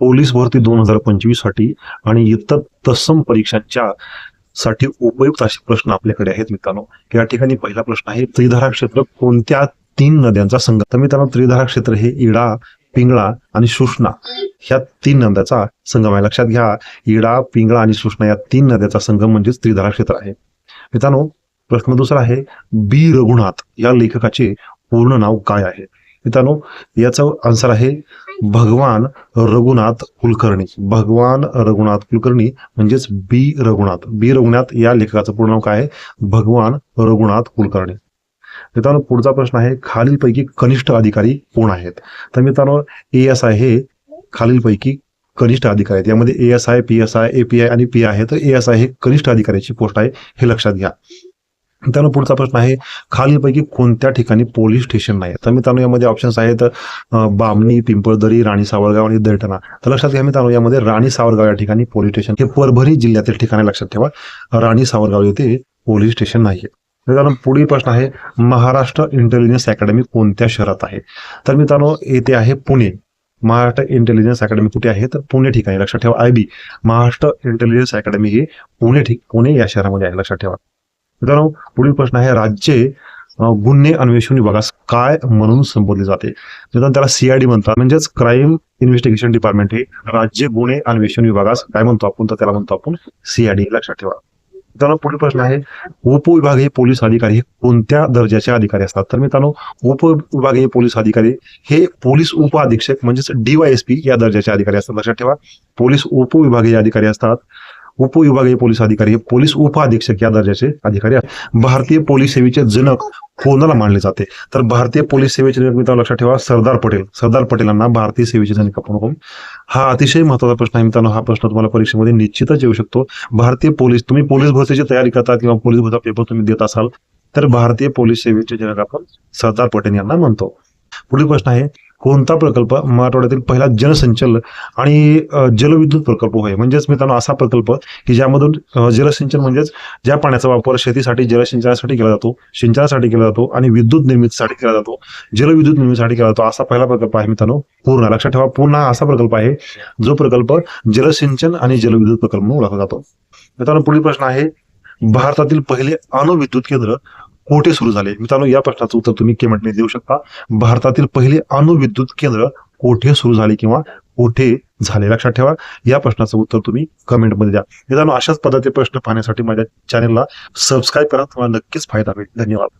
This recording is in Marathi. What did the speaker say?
पोलीस भरती दोन हजार पंचवीससाठी आणि इतर तत्सम परीक्षांच्या साठी उपयुक्त असे प्रश्न आपल्याकडे आहेत मित्रांनो. या ठिकाणी पहिला प्रश्न आहे त्रिधारा क्षेत्र कोणत्या तीन नद्यांचा संघ? तर मित्रांनो त्रिधारा क्षेत्र हे इडा पिंगळा आणि सुष्णा ह्या तीन नद्याचा संगम आहे. लक्षात घ्या इडा पिंगळा आणि सुष्णा या तीन नद्याचा संगम म्हणजेच त्रिधारा क्षेत्र आहे. मित्रांनो प्रश्न दुसरा आहे बी रघुनाथ या लेखकाचे पूर्ण नाव काय आहे? मित्रांनो याचा आन्सर आहे भगवान रघुनाथ कुलकर्णी. भगवान रघुनाथ कुलकर्णी म्हणजेच बी रघुनाथ. बी रघुनाथ या लेखकाचं पूर्ण नाव काय आहे? भगवान रघुनाथ कुलकर्णी. मित्रांनो पुढचा प्रश्न आहे खालीलपैकी कनिष्ठ अधिकारी कोण आहेत? तर मित्रांनो ए एस आय हे खालीलपैकी कनिष्ठ अधिकारी आहेत. यामध्ये A S I P S I A P I आणि पी आहे तर ए एस आय हे कनिष्ठ अधिकाऱ्याची पोस्ट आहे हे लक्षात घ्या. मित्रांनो पुढचा प्रश्न आहे खालीलपैकी कोणत्या ठिकाणी पोलीस स्टेशन नाही तर मित्रांनो यामध्ये ऑप्शन्स आहेत बामणी पिंपळदरी राणी सावरगाव आणि दैठणा तर लक्षात घ्या मित्रांनो यामध्ये राणी सावरगाव या ठिकाणी पोलीस स्टेशन हे परभणी जिल्ह्यातील ठिकाणी लक्षात ठेवा. राणी सावरगाव येथे पोलीस स्टेशन नाही मित्रांनो पुढील प्रश्न आहे महाराष्ट्र इंटेलिजन्स अकॅडमी कोणत्या शहरात आहे? तर मित्रांनो येथे आहे पुणे. महाराष्ट्र इंटेलिजन्स अकॅडमी कुठे आहे? तर पुणे ठिकाणी लक्षात ठेवा. I B Maharashtra intelligence academy ही पुणे ठिक पुणे या शहरामध्ये आहे लक्षात ठेवा. मित्रांनो पुढील प्रश्न आहे राज्य गुन्हे अन्वेषण विभागास काय म्हणून संबोधले जाते? मित्रांनो त्याला सीआयडी म्हणतात. म्हणजेच क्राईम इन्व्हेस्टिगेशन डिपार्टमेंट हे राज्य गुन्हे अन्वेषण विभागास काय म्हणतो आपण? तर त्याला म्हणतो आपण सीआयडी लक्षात ठेवा. मित्रांनो पुढील प्रश्न आहे उपविभागीय पोलीस अधिकारी हे कोणत्या दर्जाचे अधिकारी असतात? तर मित्रांनो उपविभागीय पोलीस अधिकारी हे पोलीस उप अधीक्षक म्हणजेच डीवायएसपी या दर्जाचे अधिकारी असतात. लक्षात ठेवा. पोलीस उपविभागीय अधिकारी असतात. उपविभागीय पोलीस अधिकारी हे पोलीस उपअधीक्षक या दर्जाचे अधिकारी आहेत. भारतीय पोलीस सेवेचे जनक कोणाला मानले जाते? तर भारतीय पोलीस सेवेचे जनक मित्रांनो लक्षात ठेवा सरदार पटेल. सरदार पटेलांना भारतीय सेवेचे जनक आपण म्हणू. हा अतिशय महत्त्वाचा प्रश्न आहे मित्रांनो. हा प्रश्न तुम्हाला परीक्षेमध्ये निश्चितच येऊ शकतो. भारतीय पोलीस तुम्ही पोलीस भरतीची तयारी करता किंवा पोलीस भरता पेपर तुम्ही देत असाल तर भारतीय पोलीस सेवेचे जनक आपण सरदार पटेल यांना म्हणतो. पुढील प्रश्न आहे कोणता प्रकल्प मराठवाड्यातील पहिला जलसंचल आणि जलविद्युत प्रकल्प होय? म्हणजेच मित्रांनो असा प्रकल्प की ज्यामधून जलसिंचन म्हणजेच ज्या पाण्याचा वापर शेतीसाठी जलसिंचनासाठी केला जातो सिंचनासाठी केला जातो आणि विद्युत निर्मितीसाठी केला जातो जलविद्युत निर्मितीसाठी केला जातो असा पहिला प्रकल्प आहे मित्रांनो पूर्ण. लक्षात ठेवा पूर्ण हा असा प्रकल्प आहे जो प्रकल्प जलसिंचन आणि जलविद्युत प्रकल्प म्हणून ओळखला जातो. मित्रांनो पुढील प्रश्न आहे भारतातील पहिले अणुविद्युत केंद्र कोठे सुरू झाले. मित्रांनो या प्रश्नाचं उत्तर तुम्ही केमेंटने देऊ शकता. भारतातील पहिले अणुविद्युत केंद्र कोठे सुरू झाले किंवा कोठे झाले? लक्षात ठेवा. या प्रश्नाचं उत्तर तुम्ही कमेंटमध्ये द्या. मित्रांनो अशाच पद्धतीचे प्रश्न पाहण्यासाठी माझ्या चॅनलला सबस्क्राईब करा. तुम्हाला नक्कीच फायदा होईल धन्यवाद.